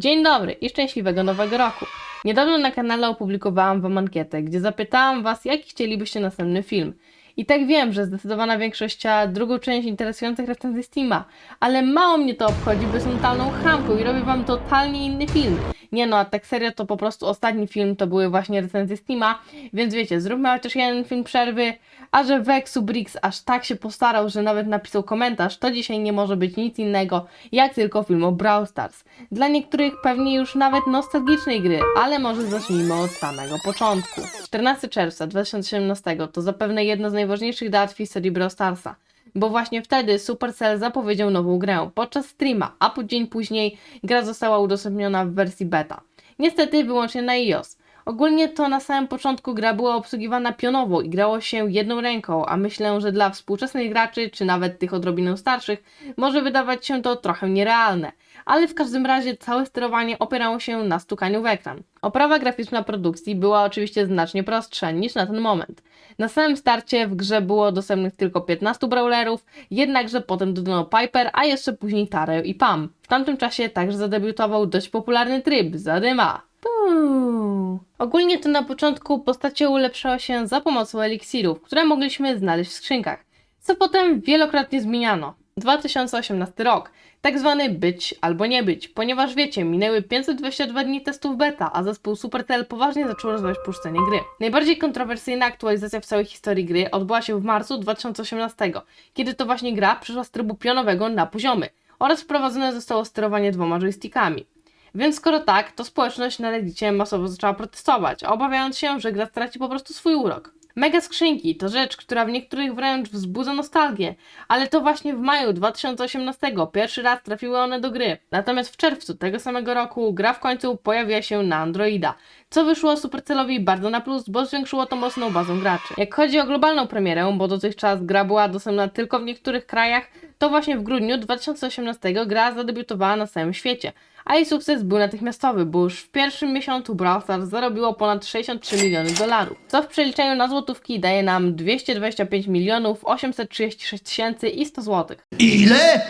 Dzień dobry i szczęśliwego nowego roku. Niedawno na kanale opublikowałam Wam ankietę, gdzie zapytałam Was, jaki chcielibyście następny film. I tak wiem, że zdecydowana większość chciała drugą część interesujących recenzji Steama, ale mało mnie to obchodzi, bo jestem totalną chamką i robię Wam totalnie inny film. Nie no, a tak serio to po prostu ostatni film to były właśnie recenzje Steama, więc wiecie, zróbmy chociaż jeden film przerwy, a że Vexu Brix aż tak się postarał, że nawet napisał komentarz, to dzisiaj nie może być nic innego, jak tylko film o Brawl Stars. Dla niektórych pewnie już nawet nostalgicznej gry, ale może zacznijmy od samego początku. 14 czerwca 2017 to zapewne jedna z najważniejszych dat w historii Brawl Starsa. Bo właśnie wtedy Supercell zapowiedział nową grę podczas streama, a po dzień później gra została udostępniona w wersji beta. Niestety wyłącznie na iOS. Ogólnie to na samym początku gra była obsługiwana pionowo i grało się jedną ręką, a myślę, że dla współczesnych graczy, czy nawet tych odrobinę starszych, może wydawać się to trochę nierealne. Ale w każdym razie całe sterowanie opierało się na stukaniu w ekran. Oprawa graficzna produkcji była oczywiście znacznie prostsza niż na ten moment. Na samym starcie w grze było dostępnych tylko 15 brawlerów, jednakże potem dodano Piper, a jeszcze później Tarę i Pam. W tamtym czasie także zadebiutował dość popularny tryb Zadyma. Puu. Ogólnie to na początku postacie ulepszały się za pomocą eliksirów, które mogliśmy znaleźć w skrzynkach, co potem wielokrotnie zmieniano. 2018 rok, tak zwany być albo nie być, ponieważ wiecie, minęły 522 dni testów beta, a zespół Supercell poważnie zaczął rozwijać puszczenie gry. Najbardziej kontrowersyjna aktualizacja w całej historii gry odbyła się w marcu 2018, kiedy to właśnie gra przeszła z trybu pionowego na poziomy oraz wprowadzone zostało sterowanie dwoma joystickami. Więc skoro tak, to społeczność na Reddicie masowo zaczęła protestować, obawiając się, że gra straci po prostu swój urok. Mega skrzynki to rzecz, która w niektórych wręcz wzbudza nostalgię, ale to właśnie w maju 2018 pierwszy raz trafiły one do gry. Natomiast w czerwcu tego samego roku gra w końcu pojawiła się na Androida, co wyszło Supercellowi bardzo na plus, bo zwiększyło to mocną bazą graczy. Jak chodzi o globalną premierę, bo dotychczas gra była dostępna tylko w niektórych krajach, to właśnie w grudniu 2018 gra zadebiutowała na całym świecie, a jej sukces był natychmiastowy, bo już w pierwszym miesiącu Brawl Stars zarobiło ponad 63 miliony dolarów, co w przeliczeniu na złotówki daje nam 225 milionów 836 tysięcy i 100 złotych. Ile?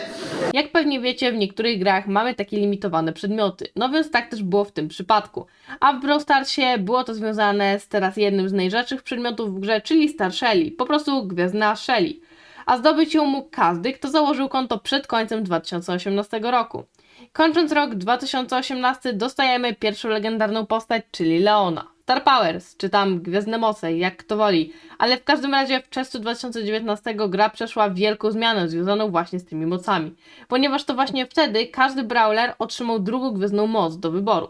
Jak pewnie wiecie, w niektórych grach mamy takie limitowane przedmioty, no więc tak też było w tym przypadku. A w Brawl Starsie było to związane z teraz jednym z najrzadszych przedmiotów w grze, czyli Star Shelly, po prostu Gwiazdna Shelly. A zdobyć ją mógł każdy, kto założył konto przed końcem 2018 roku. Kończąc rok 2018 dostajemy pierwszą legendarną postać, czyli Leona. Star Powers, czy tam Gwiezdne Moce, jak kto woli, ale w każdym razie w czerwcu 2019 gra przeszła wielką zmianę związaną właśnie z tymi mocami, ponieważ to właśnie wtedy każdy brawler otrzymał drugą gwiezdną moc do wyboru.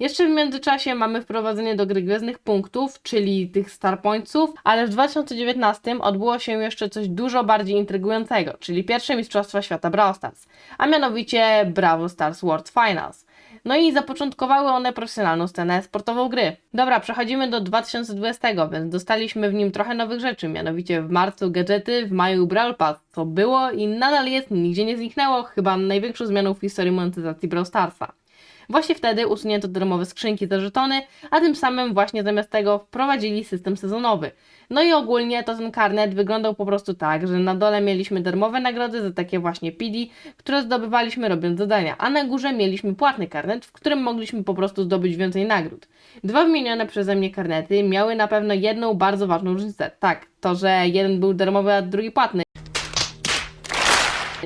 Jeszcze w międzyczasie mamy wprowadzenie do gry gwiezdnych punktów, czyli tych Star Pointsów, ale w 2019 odbyło się jeszcze coś dużo bardziej intrygującego, czyli pierwsze Mistrzostwa Świata Brawl Stars, a mianowicie Brawl Stars World Finals. No i zapoczątkowały one profesjonalną scenę sportową gry. Dobra, przechodzimy do 2020, więc dostaliśmy w nim trochę nowych rzeczy, mianowicie w marcu gadżety, w maju Brawl Pass, co było i nadal jest, nigdzie nie zniknęło, chyba największą zmianą w historii monetyzacji Brawl Starsa. Właśnie wtedy usunięto darmowe skrzynki za żetony, a tym samym właśnie zamiast tego wprowadzili system sezonowy. No i ogólnie to ten karnet wyglądał po prostu tak, że na dole mieliśmy darmowe nagrody za takie właśnie PD, które zdobywaliśmy robiąc zadania, a na górze mieliśmy płatny karnet, w którym mogliśmy po prostu zdobyć więcej nagród. Dwa wymienione przeze mnie karnety miały na pewno jedną bardzo ważną różnicę. Tak, to, że jeden był darmowy, a drugi płatny.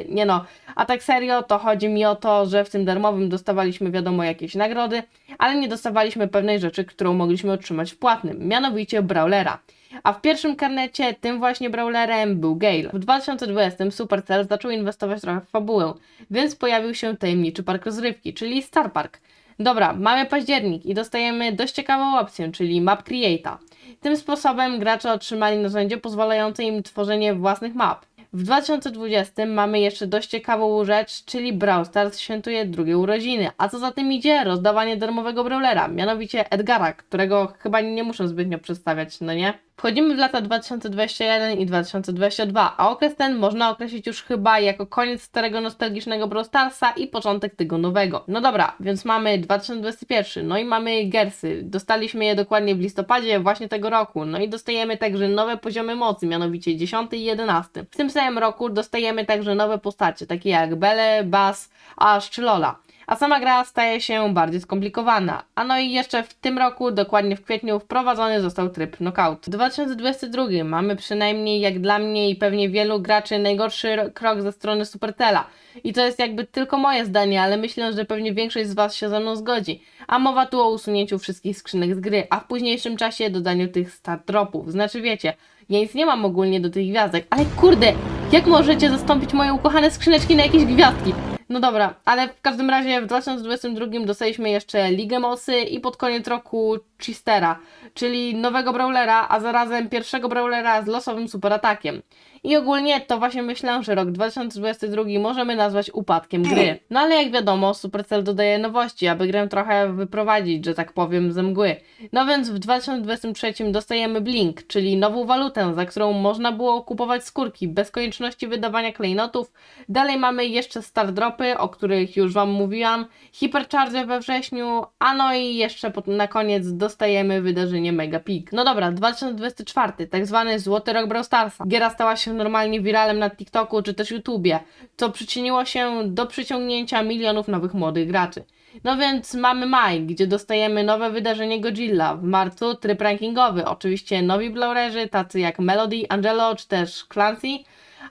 Nie no, a tak serio, to chodzi mi o to, że w tym darmowym dostawaliśmy wiadomo jakieś nagrody, ale nie dostawaliśmy pewnej rzeczy, którą mogliśmy otrzymać w płatnym, mianowicie Brawlera. A w pierwszym karnecie tym właśnie Brawlerem był Gale. W 2020 Supercell zaczął inwestować trochę w fabułę, więc pojawił się tajemniczy park rozrywki, czyli Star Park. Dobra, mamy październik i dostajemy dość ciekawą opcję, czyli Map Creator. Tym sposobem gracze otrzymali narzędzie pozwalające im tworzenie własnych map. W 2020 mamy jeszcze dość ciekawą rzecz, czyli Brawl Stars świętuje drugie urodziny, a co za tym idzie, rozdawanie darmowego brawlera, mianowicie Edgara, którego chyba nie muszę zbytnio przedstawiać, no nie? Wchodzimy w lata 2021 i 2022, a okres ten można określić już chyba jako koniec starego nostalgicznego Brawl Starsa i początek tego nowego. No dobra, więc mamy 2021, no i mamy Gersy. Dostaliśmy je dokładnie w listopadzie właśnie tego roku, no i dostajemy także nowe poziomy mocy, mianowicie 10 i 11. W tym samym roku dostajemy także nowe postacie, takie jak Belle, Bass, Ash czy Lola. A sama gra staje się bardziej skomplikowana. A no i jeszcze w tym roku, dokładnie w kwietniu, wprowadzony został tryb knockout. W 2022 mamy przynajmniej jak dla mnie i pewnie wielu graczy najgorszy ro- krok ze strony Supertela. I to jest jakby tylko moje zdanie, ale myślę, że pewnie większość z Was się ze mną zgodzi. A mowa tu o usunięciu wszystkich skrzynek z gry, a w późniejszym czasie dodaniu tych start dropów. Znaczy wiecie, ja nic nie mam ogólnie do tych gwiazdek, ale kurde, jak możecie zastąpić moje ukochane skrzyneczki na jakieś gwiazdki? No dobra, ale w każdym razie w 2022 dostaliśmy jeszcze Ligę Mocy i pod koniec roku Chistera, czyli nowego brawlera, a zarazem pierwszego brawlera z losowym superatakiem. I ogólnie to właśnie myślę, że rok 2022 możemy nazwać upadkiem gry. No ale jak wiadomo, Supercell dodaje nowości, aby grę trochę wyprowadzić, że tak powiem, ze mgły. No więc w 2023 dostajemy Blink, czyli nową walutę, za którą można było kupować skórki bez konieczności wydawania klejnotów. Dalej mamy jeszcze Star Dropy, o których już Wam mówiłam, Hypercharge we wrześniu, a no i jeszcze na koniec dostajemy wydarzenie Mega Peak. No dobra, 2024, tak zwany Złoty Rok Brawl Starsa. Giera stała się normalnie wiralem na TikToku czy też YouTubie, co przyczyniło się do przyciągnięcia milionów nowych młodych graczy. No więc mamy maj, gdzie dostajemy nowe wydarzenie Godzilla. W marcu tryb rankingowy, oczywiście nowi blaurerzy, tacy jak Melody, Angelo czy też Clancy.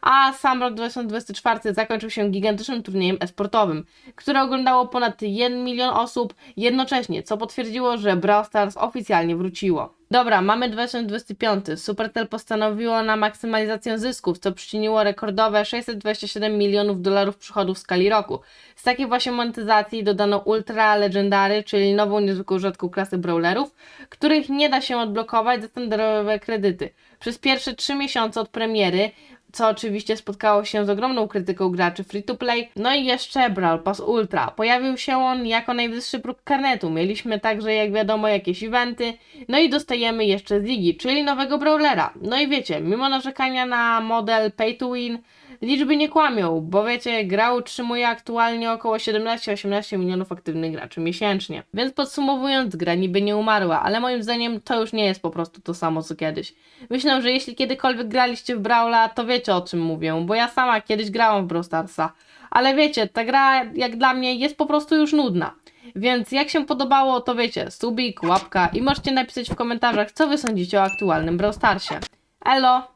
A sam rok 2024 zakończył się gigantycznym turniejem esportowym, które oglądało ponad 1 milion osób jednocześnie, co potwierdziło, że Brawl Stars oficjalnie wróciło. Dobra, mamy 2025. Supercell postanowiło na maksymalizację zysków, co przyczyniło rekordowe 627 milionów dolarów przychodów w skali roku. Z takiej właśnie monetyzacji dodano Ultra Legendary, czyli nową niezwykłą rzadką klasę brawlerów, których nie da się odblokować za standardowe kredyty. Przez pierwsze 3 miesiące od premiery co oczywiście spotkało się z ogromną krytyką graczy free-to-play. No i jeszcze Brawl Pass Ultra. Pojawił się on jako najwyższy próg karnetu. Mieliśmy także, jak wiadomo, jakieś eventy. No i dostajemy jeszcze Ziggy, czyli nowego Brawlera. No i wiecie, mimo narzekania na model Pay to Win, liczby nie kłamią, bo wiecie, gra utrzymuje aktualnie około 17-18 milionów aktywnych graczy miesięcznie. Więc podsumowując, gra niby nie umarła, ale moim zdaniem to już nie jest po prostu to samo co kiedyś. Myślę, że jeśli kiedykolwiek graliście w Brawla, to wiecie o czym mówię, bo ja sama kiedyś grałam w Brawl Starsa. Ale wiecie, ta gra jak dla mnie jest po prostu już nudna. Więc jak się podobało, to wiecie, subik, łapka i możecie napisać w komentarzach, co wy sądzicie o aktualnym Brawl Starsie. Elo!